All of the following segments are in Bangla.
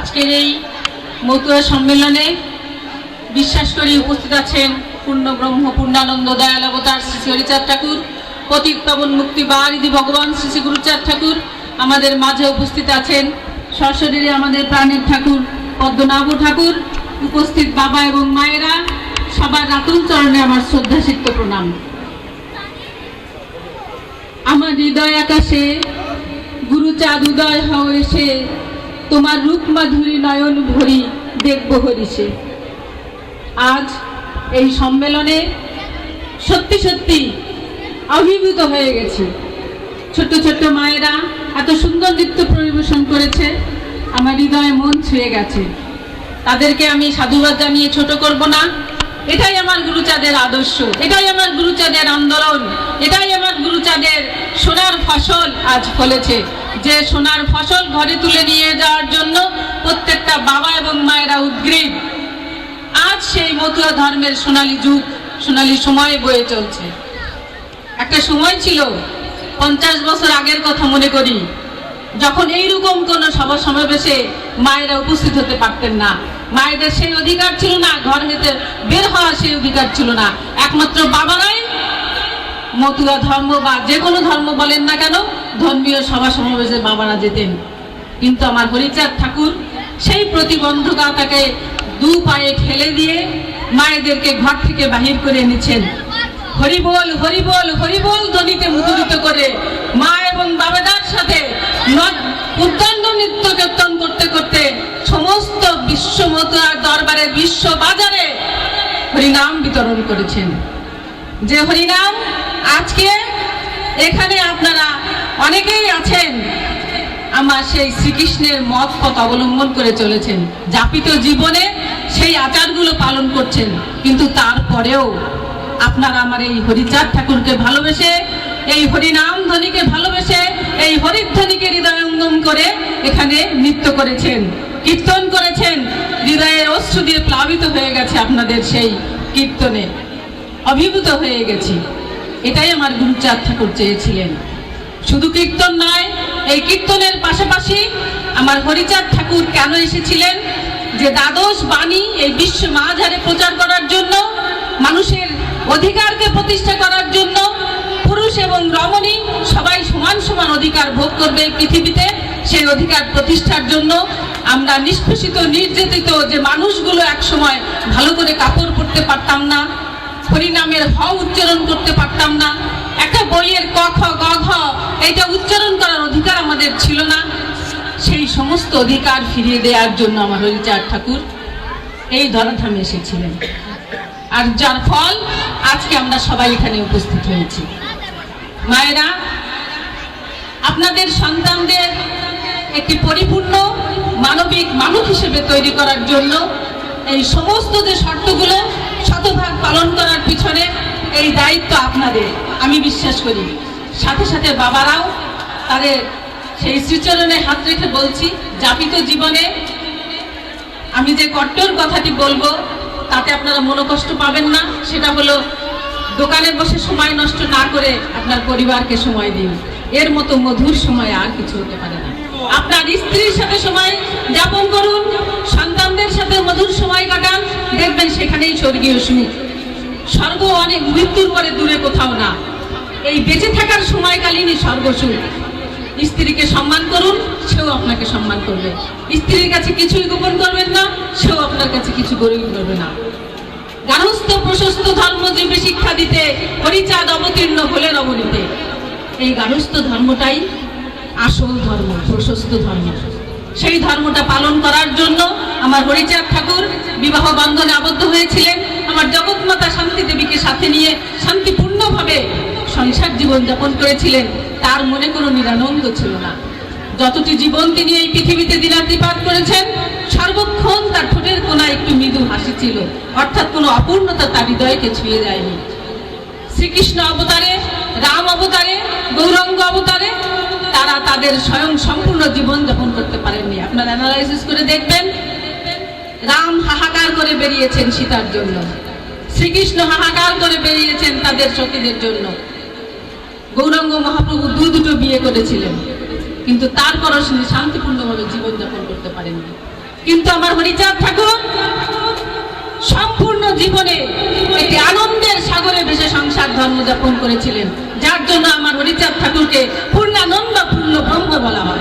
আজকের এই মতুয়া সম্মেলনে বিশ্বাস করি উপস্থিত আছেন পূর্ণ ব্রহ্ম, পূর্ণানন্দ, দয়াল অবতার শ্রী শ্রী হরিচাঁদ ঠাকুর, পতিত পাবন মুক্তি বারিদি ভগবান শ্রী শ্রী গুরুচাঁদ ঠাকুর, আমাদের মাঝে উপস্থিত আছেন সশরীরে আমাদের প্রাণের ঠাকুর পদ্মনাভ ঠাকুর, উপস্থিত বাবা এবং মায়েরা, সবার রাতুল চরণে আমার শ্রদ্ধা শ্রদ্ধাসিক্ত প্রণাম। আমার হৃদয় আকাশে, গুরুচাঁদ উদয় হও এসে তোমার রূপ মাধুরী নয়ন ভরি দেখব হরিষে আজ এই সম্মেলনে সত্যি সত্যি অভিভূত হয়ে গেছি। ছোট্ট ছোট্ট মায়েরা এত সুন্দর নৃত্য পরিবেশন করেছে, আমার হৃদয়ে মন ছুঁয়ে গেছে। তাদেরকে আমি সাধুবাদ জানিয়ে ছোট করব না। এটাই আমার গুরুচাঁদের আদর্শ, এটাই আমার গুরুচাঁদের আন্দোলন, এটাই আমার গুরুচাঁদের সোনার ফসল আজ ফলেছে। যে সোনার ফসল ঘরে তুলে নিয়ে যাওয়ার জন্য প্রত্যেকটা বাবা এবং মায়েরা উদ্গ্রীব। আজ সেই মতুয়া ধর্মের সোনালী যুগ, সোনালী সময়ে বয়ে চলছে। একটা সময় ছিল, পঞ্চাশ বছর আগের কথা মনে করি, যখন এইরকম কোন সভা সমাবেশে মায়েরা উপস্থিত হতে পারতেন না। মায়েদের সেই অধিকার ছিল না, ঘর হতে বের হওয়ার সেই অধিকার ছিল না। একমাত্র বাবারাই মতুয়া ধর্ম বা যে কোনো ধর্ম বলেন না কেন ধর্মীয় সভা সমাবেশে বাবারা যেতেন। কিন্তু আমার হরিচাঁদ ঠাকুর সেই প্রতিবন্ধকতাকে দু পায়ে ঠেলে দিয়ে মায়েদেরকে ঘর থেকে বাহির করে এনেছেন। হরিবোল হরিবোল হরিবোল ধ্বনিতে মুখরিত করে মা এবং বাবাদার সাথে উদ্দণ্ড নৃত্য কীর্তন করতে করতে সমস্ত বিশ্ব মতুয়ার দরবারে বিশ্ব বাজারে হরিনাম বিতরণ করেছেন। যে হরিনাম আজকে এখানে আপনারা অনেকেই আছেন আমার সেই শ্রীকৃষ্ণের মত পথ অবলম্বন করে চলেছেন। যাপিত জীবনে সেই আচারগুলো পালন করছেন। কিন্তু তারপরেও আপনারা আমার এই হরিচাঁদ ঠাকুরকে ভালোবেসে, এই হরিনাম ধ্বনিকে ভালোবেসে, এই হরিধ্বনিকে হৃদয়ঙ্গম করে এখানে নৃত্য করেছেন, কীর্তন করেছেন। হৃদয়ের অশ্রু দিয়ে প্লাবিত হয়ে গেছে আপনাদের সেই কীর্তনে। অভিভূত হয়ে গেছি। এটাই আমার গুরুচাঁদ ঠাকুর চেয়েছিলেন। শুধু কীর্তন নয় এই কীর্তনের পাশাপাশি আমার হরিচাঁদ ঠাকুর কেন এসেছিলেন? যে দ্বাদশ বাণী এই বিশ্ব মাঝারে প্রচার করার জন্য, মানুষের অধিকারকে প্রতিষ্ঠা করার জন্য, পুরুষ এবং রমণী সবাই সমান সমান অধিকার ভোগ করবে পৃথিবীতে, সেই অধিকার প্রতিষ্ঠার জন্য আমরা নিষ্পেষিত, নির্যাতিত যে মানুষগুলো একসময় ভালো করে কাপড় পরতে পারতাম না, হরিনামের হ উচ্চারণ করতে পারতাম না একটা বইয়ের ক খ গ, ঘ, এইটা উচ্চারণ করার অধিকার আমাদের ছিল না। সেই সমস্ত অধিকার ফিরিয়ে দেওয়ার জন্য আমার হরিচাঁদ ঠাকুর এই ধরাধামে এসেছিলেন। আর যার ফল আজকে আমরা সবাই এখানে উপস্থিত হয়েছি। মায়েরা, আপনাদের সন্তানদের একটি পরিপূর্ণ মানবিক মানুষ হিসেবে তৈরি করার জন্য এই সমস্ত যে শর্তগুলো শতভাগ পালন করার পিছনে এই দায়িত্ব আপনাদের, আমি বিশ্বাস করি। সাথে সাথে বাবারাও তাদের সেই শ্রীচরণে হাত রেখে বলছি, যাপিত জীবনে আমি যে কট্টর কথাটি বলব, তাতে আপনারা মনোকষ্ট পাবেন না। সেটা হলো, দোকানে বসে সময় নষ্ট না করে আপনার পরিবারকে সময় দিন। এর মতো মধুর সময় আর কিছু হতে পারে না। আপনার স্ত্রীর সাথে সময় যাপন করুন, সন্তানদের সাথে মধুর সময় কাটান, দেখবেন সেখানেই স্বর্গীয় সুখ। স্বর্গ অনেক মৃত্যুর পরে দূরে কোথাও না। এই বেঁচে থাকার সময়কালীনই স্বর্গসুখ স্ত্রীকে সম্মান করুন, সেও আপনাকে সম্মান করবে। স্ত্রীর কাছে কিছুই গোপন করবেন না, সেও আপনার কাছে কিছু গোপন করবে না। গার্হস্থ প্রশস্ত ধর্মজীবী শিক্ষা দিতে হরিচাঁদ অবতীর্ণ হলেন অবনীতে। এই গার্হস্থ ধর্মটাই আসল ধর্ম, প্রশস্ত ধর্ম। সেই ধর্মটা পালন করার জন্য আমার হরিচাঁদ ঠাকুর বিবাহ বন্ধনে আবদ্ধ হয়েছিলেন। আমার জগৎমাতা শান্তি দেবীকে সাথে নিয়ে শান্তিপূর্ণভাবে সংসার জীবন যাপন করেছিলেন, তার মনে কোনো নিরানন্দ ছিল না। যতটি জীবন তিনি এই পৃথিবীতে দিনাতিপাত করেছেন, সর্বক্ষণ তার ঠোঁটের কোনায় একটু মৃদু হাসি ছিল। অর্থাৎ কোনো অপূর্ণতা তার হৃদয়কে ছুঁয়ে যায়নি শ্রীকৃষ্ণ অবতারে, রাম অবতারে, গৌরঙ্গ অবতারে, তারা তাদের স্বয়ং সম্পূর্ণ জীবন যাপন করতে পারেননি। আপনারা অ্যানালাইসিস করে দেখবেন রাম হাহাকার করে বেরিয়েছেন সীতার জন্য। শ্রীকৃষ্ণ হাহাকার করে বেরিয়েছেন তাদের সখীদের জন্য। গৌরাঙ্গ মহাপ্রভু দু দুটো বিয়ে করেছিলেন। কিন্তু তারপরও তিনি শান্তিপূর্ণভাবে জীবনযাপন করতে পারেননি। কিন্তু আমার হরিচাঁদ ঠাকুর, সম্পূর্ণ জীবনে একটি আনন্দের সাগরে ভেসে সংসার ধর্ম যাপন করেছিলেন। যার জন্য আমার হরিচাঁদ ঠাকুরকে পূর্ণানন্দ, পূর্ণ ব্রহ্ম বলা হয়।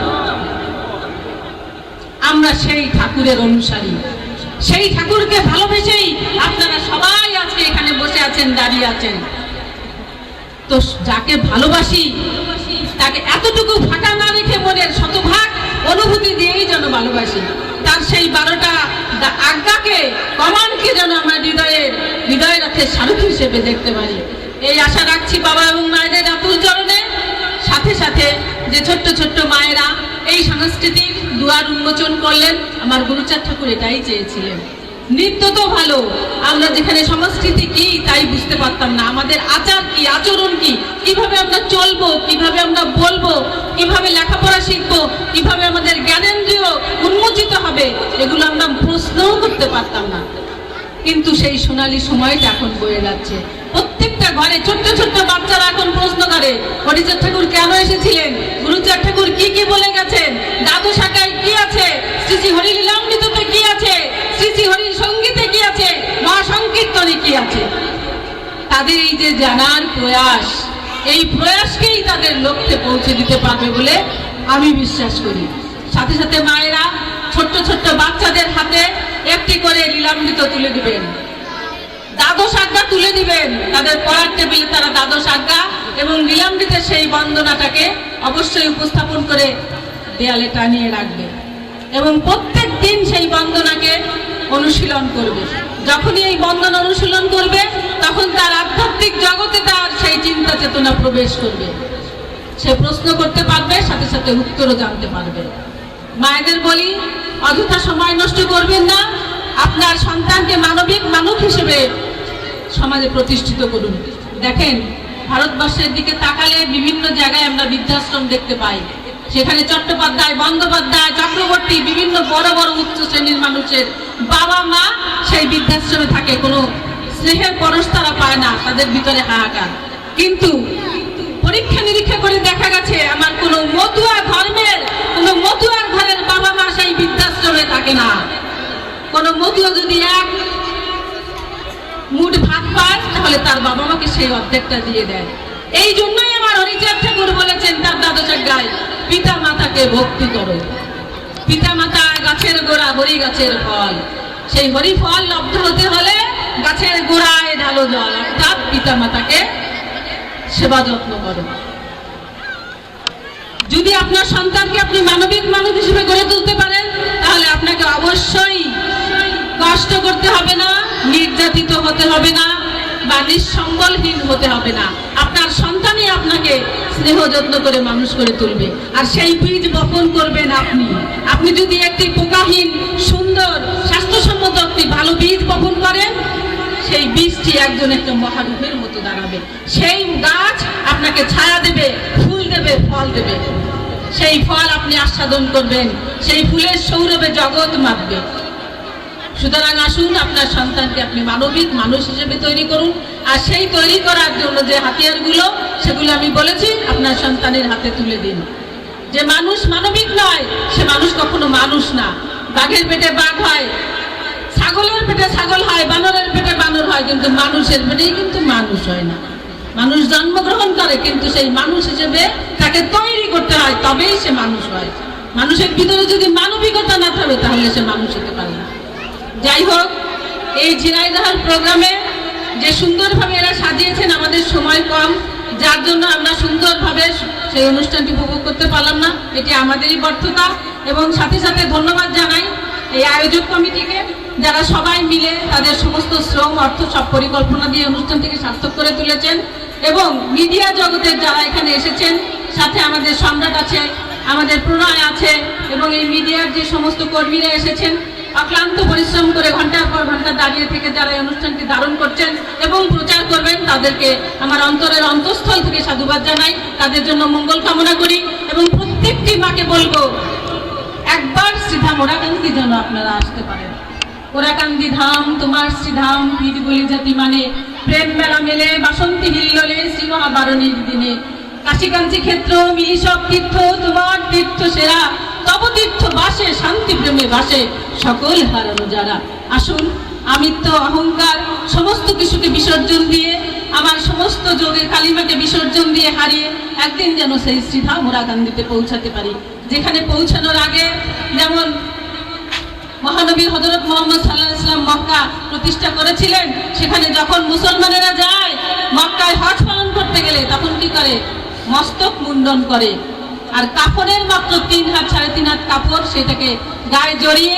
আমরা সেই ঠাকুরের অনুসারী। সেই ঠাকুরকে ভালোবেসেই আপনারা সবাই আজকে এখানে বসে আছেন, দাঁড়িয়ে আছেন। তো যাকে ভালোবাসি, তাকে এতটুকু ফাঁকা না রেখে মনের শতভাগ অনুভূতি দিয়েই যেন ভালোবাসি। তার সেই বারোটা আজ্ঞাকে, কমানকে যেন আমরা হৃদয়ের হৃদয় রথের সারথি হিসেবে দেখতে পারি। এই আশা রাখছি বাবা এবং মায়েদের আতুল চরণে। সাথে সাথে যে ছোট্ট ছোট্ট মায়েরা এই সাংস্কৃতিক দুয়ার উন্মোচন করলেন, আমার গুরুচাঁদ ঠাকুর এটাই চেয়েছিলেন। নৃত্য তো ভালো, আমরা যেখানে সংস্কৃতি কি তাই বুঝতে পারতাম না। আমাদের আচার কি, আচরণ কি, কীভাবে আমরা চলবো, কীভাবে আমরা বলব, কীভাবে লেখাপড়া শিখব, কীভাবে আমাদের জ্ঞানেন্দ্রিয় উন্মোচিত হবে, এগুলো আমরা প্রশ্নও করতে পারতাম না। কিন্তু সেই সোনালি সময়টা এখন বয়ে যাচ্ছে। ঘরে ছোট্ট ছোট্ট বাচ্চারা এখন প্রশ্ন করে হরিচাঁদ ঠাকুর কেন এসেছিলেন? গুরুচাঁদ ঠাকুর কি কি বলে গেছেন? দাদু শাখায় কি আছে? শ্রী শ্রী হরি লীলামৃততে কি আছে? শ্রী শ্রী হরি সঙ্গীতে কি আছে? মহাসংকীর্তনে কি আছে? তাদের এই যে জানার প্রয়াস, এই প্রয়াসকেই তাদের লক্ষ্যে পৌঁছে দিতে পারবে বলে আমি বিশ্বাস করি। সাথে সাথে মায়েরা ছোট্ট ছোট্ট বাচ্চাদের হাতে একটি করে লীলামৃত তুলে দিবেন। দ্বাদশ আজ্ঞা তুলে দিবেন। তাদের পড়ার টেবিলে, তারা দ্বাদশ আজ্ঞা এবং লীলামৃতের সেই বন্দনাটাকে অবশ্যই উপস্থাপন করে দেয়ালে টানিয়ে রাখবে এবং প্রত্যেক দিন সেই বন্দনাকে অনুশীলন করবে। যখনই এই বন্দনা অনুশীলন করবে, তখন তার আধ্যাত্মিক জগতে তার সেই চিন্তা চেতনা প্রবেশ করবে। সে প্রশ্ন করতে পারবে, সাথে সাথে উত্তরও জানতে পারবে। মায়েদের বলি, অযথা সময় নষ্ট করবেন না। আপনার সন্তানকে মানবিক মানুষ হিসেবে সমাজে প্রতিষ্ঠিত করুন। দেখেন, ভারতবর্ষের দিকে তাকালে বিভিন্ন জায়গায় আমরা বৃদ্ধাশ্রম দেখতে পাই। সেখানে চট্টোপাধ্যায়, বন্দ্যোপাধ্যায়, চক্রবর্তী বিভিন্ন বড় বড় উচ্চ শ্রেণির মানুষের বাবা মা সেই বৃদ্ধাশ্রমে থাকে। কোনো স্নেহের পরশ তারা পায় না, তাদের ভিতরে হাহাকার। কিন্তু পরীক্ষা নিরীক্ষা করে দেখা গেছে, আমার কোনো মতুয়া ধর্মের, কোনো মতুয়ার ঘরের বাবা মা সেই বৃদ্ধাশ্রমে থাকে না। কোনো মতুয়া যদি এক তাহলে তার বাবা মাকে সেই অর্ধেকটা দিয়ে দেয়। এই জন্যই আমার হরিচাঁদ ঠাকুর বলেছেন, তার দ্বাদশের গায়ে পিতা মাতাকে ভক্তি করো। পিতা মাতা গাছের গোড়া হরি গাছের ফল। সেই হরি ফল লব্ধ হতে হলে গাছের গোড়ায় ঢালো জল, অর্থাৎ পিতা মাতাকে সেবা যত্ন করো। যদি আপনার সন্তানকে আপনি মানবিক মানুষ হিসেবে গড়ে তুলতে পারেন, তাহলে আপনাকে অবশ্যই কষ্ট করতে হবে না, নির্যাতিত হতে হবে না বা নিঃসম্বলহীন হতে হবে না। আপনার সন্তানই আপনাকে স্নেহ যত্ন করে মানুষ করে তুলবে। আর সেই বীজ বপন করবেন আপনি। আপনি যদি একটি পোকাহীন, সুন্দর, স্বাস্থ্যসম্মত একটি ভালো বীজ বপন করেন, সেই বীজটি একজন একটা মহারূপের মতো দাঁড়াবে। সেই গাছ আপনাকে ছায়া দেবে, ফুল দেবে, ফল দেবে। সেই ফল আপনি আস্বাদন করবেন। সেই ফুলের সৌরভে জগৎ মাপবে সুতরাং আসুন আপনার সন্তানকে আপনি মানবিক মানুষ হিসেবে তৈরি করুন। আর সেই তৈরি করার জন্য যে হাতিয়ারগুলো, সেগুলো আমি বলেছি, আপনার সন্তানের হাতে তুলে দিন। যে মানুষ মানবিক নয়, সে মানুষ কখনো মানুষ না। বাঘের পেটে বাঘ হয়, ছাগলের পেটে ছাগল হয়, বানরের পেটে বানর হয়, কিন্তু মানুষের পেটেই কিন্তু মানুষ হয় না। মানুষ জন্মগ্রহণ করে, কিন্তু সেই মানুষ হিসেবে তাকে তৈরি করতে হয়, তবেই সে মানুষ হয়। মানুষের ভিতরে যদি মানবিকতা না থাকে, তাহলে সে মানুষ হতে পারে না। যাই হোক এই ঝিনাইদহার প্রোগ্রামে যে সুন্দরভাবে এরা সাজিয়েছেন আমাদের সময় কম, যার জন্য আমরা সুন্দরভাবে সেই অনুষ্ঠানটি উপভোগ করতে পারলাম না। এটি আমাদেরই ব্যর্থতা এবং সাথে সাথে ধন্যবাদ জানাই এই আয়োজক কমিটিকে, যারা সবাই মিলে তাদের সমস্ত শ্রম, অর্থ, সব পরিকল্পনা দিয়ে অনুষ্ঠানটিকে সার্থক করে তুলেছেন এবং মিডিয়া জগতের যারা এখানে এসেছেন, সাথে আমাদের সম্রাট আছে, আমাদের প্রণয় আছে এবং এই মিডিয়ার যে সমস্ত কর্মীরা এসেছেন অক্লান্ত পরিশ্রম করে ঘণ্টার পর ঘণ্টা দাঁড়িয়ে থেকে যারা এই অনুষ্ঠানটি ধারণ করছেন এবং প্রচার করবেন, তাদেরকে আমার অন্তরের অন্তঃস্থল থেকে সাধুবাদ জানাই। তাদের জন্য মঙ্গল কামনা করি এবং প্রত্যেকটি মাকে বলব, একবার শ্রীধাম ওরাকান্দি যেন আপনারা আসতে পারেন। ওরাকান্দি ধাম, তোমার শ্রীধাম পীর বলি জাতি মানে। প্রেম মেলা মেলে, বাসন্তী হিল্লোলে, শ্রী মহাবারণীর দিনে। কাশিকাঞ্চি ক্ষেত্র মিলি সব তীর্থ, তোমার তীর্থ সেরা। তব তীর্থ বাসে শান্তি প্রেমে বাসে সকল হারানো যারা। আসুন, আমিত্ব, অহংকার, সমস্ত কিছুকে বিসর্জন দিয়ে, আমার সমস্ত যোগে কালিমাকে বিসর্জন দিয়ে হারিয়ে একদিন যেন সেই শ্রীধা মোরাকান্দিতে পৌঁছাতে পারি। যেখানে পৌঁছানোর আগে যেমন মহানবী হজরত মোহাম্মদ সাল্লাহ ইসলাম মক্কা প্রতিষ্ঠা করেছিলেন, সেখানে যখন মুসলমানেরা যায়, মক্কায় হজ পালন করতে গেলে তখন কি করে? মস্তক মুন্ডন করে। আর কাপড়ের মাত্র তিন হাত, সাড়ে তিন হাত কাপড় সেটাকে গায়ে জড়িয়ে,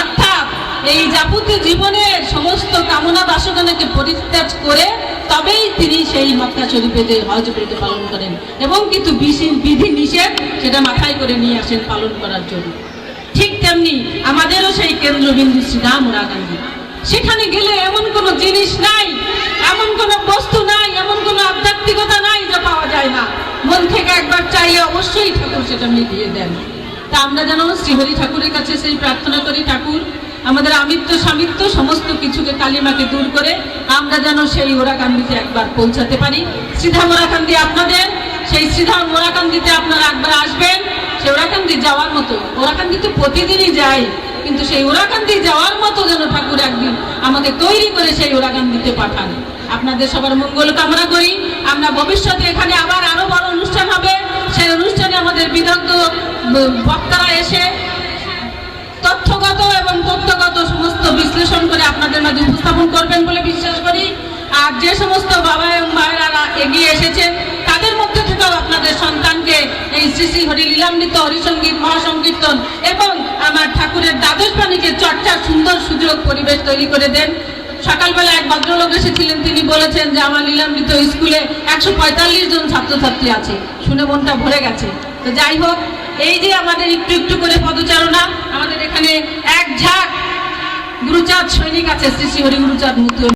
অর্থাৎ এই যাবতীয় জীবনের সমস্ত কামনা বাসনাকে পরিত্যাগ করে তবেই তিনি সেই মক্কা শরীফেতে হজ পেতে পালন করেন এবং কিন্তু বিধি নিষেধ সেটা মাথায় করে নিয়ে আসেন পালন করার জন্য। ঠিক তেমনি আমাদেরও সেই কেন্দ্রবিন্দু শ্রীরাম গান্ধী। সেখানে গেলে এমন কোনো জিনিস নাই, এমন কোনো বস্তু নাই, এমন কোনো আধ্যাত্মিকতা নাই যা পাওয়া যায় না। মন থেকে একবার চাইলে অবশ্যই ঠাকুর সেটা মিলিয়ে দেন। তা আমরা যেন শ্রীহরি ঠাকুরের কাছে সেই প্রার্থনা করি, ঠাকুর, আমাদের আমিত্ব স্বামিত্ব সমস্ত কিছুকে কালিমাকে দূর করে আমরা যেন সেই ওরাকান্দিতে একবার পৌঁছাতে পারি। শ্রীধাম ওরাকান্দি, আপনাদের সেই শ্রীধা ওরাকান্দিতে আপনারা একবার আসবেন সে ওরাকান্দি যাওয়ার মতো। ওরাকান্দি তো প্রতিদিনই যায়, কিন্তু সেই ওরাকান্দি যাওয়ার মতো যেন ঠাকুর একদিন আমাকে তৈরি করে সেই ওরাকান্দিতে পাঠান। আপনাদের সবার মঙ্গল কামনা করি। আমরা ভবিষ্যতে এখানে আবার আরও বড় অনুষ্ঠান হবে। সেই অনুষ্ঠানে আমাদের বিদগ্ধ বক্তারা এসে তথ্যগত এবং তথ্যগত সমস্ত বিশ্লেষণ করে আপনাদের মাঝে উপস্থাপন করবেন বলে বিশ্বাস করি। আর যে সমস্ত বাবা এবং মায়েরা এগিয়ে এসেছেন তাদের মধ্যে থেকেও আপনাদের সন্তানকে এই শ্রী শ্রী হরি লীলামৃত হরিসঙ্গীত মহাসংকীর্তন এবং আমার ঠাকুরের দ্বাদশ বাণীকে চর্চার সুন্দর সুযোগ পরিবেশ তৈরি করে দেন। সকালবেলা এক ভদ্রলোক এসেছিলেন, তিনি বলেছেন যে আমার লীলামৃত স্কুলে একশো পঁয়তাল্লিশ জন ছাত্রছাত্রী আছে। শুনে মনটা ভরে গেছে। তো যাই হোক, এই যে আমাদের একটু একটু করে পদচারণা, আমাদের এখানে এক ঝাঁক গুরুচাঁদ সৈনিক আছে, শ্রী শ্রী হরি গুরুচাঁদ মুক্তি